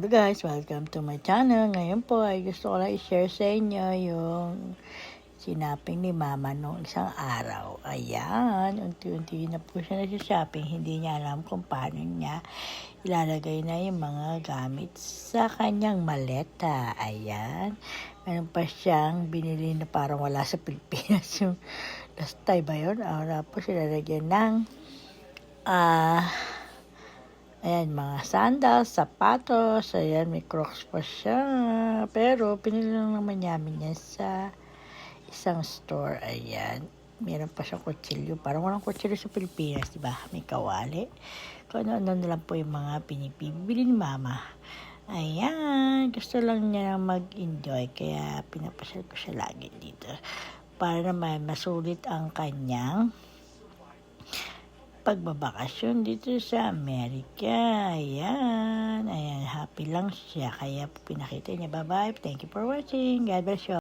Hello guys, welcome to my channel. Ngayon po ay gusto ko lang i-share sa inyo yung sinaping ni mama noong isang araw. Ayan, unti-unti na po siya nag-shopping. Hindi niya alam kung paano niya ilalagay na yung mga gamit sa kanyang maleta. Ayan, meron pa siyang binili na parang wala sa Pilipinas. Yung last time ba yun? Ah, tapos ilalagyan ng ah, Ayan, mga sandals, sapatos, ayan, may crocs pa siya. Pero, pinili lang naman namin yan sa isang store, ayan. Meron pa siyang kutsilyo. Parang walang kutsilyo sa Pilipinas, di ba? May kawali. Kung ano-ano na lang po yung mga pinipibili ni Mama. Ayan, gusto lang niya mag-enjoy. Kaya pinapasyal ko siya lagi dito. Para naman masulit ang kanyang pagbabakasyon dito sa Amerika. Ayan. Ayan. Happy lang siya. Kaya pinakita niya. Bye-bye. Thank you for watching. God bless you.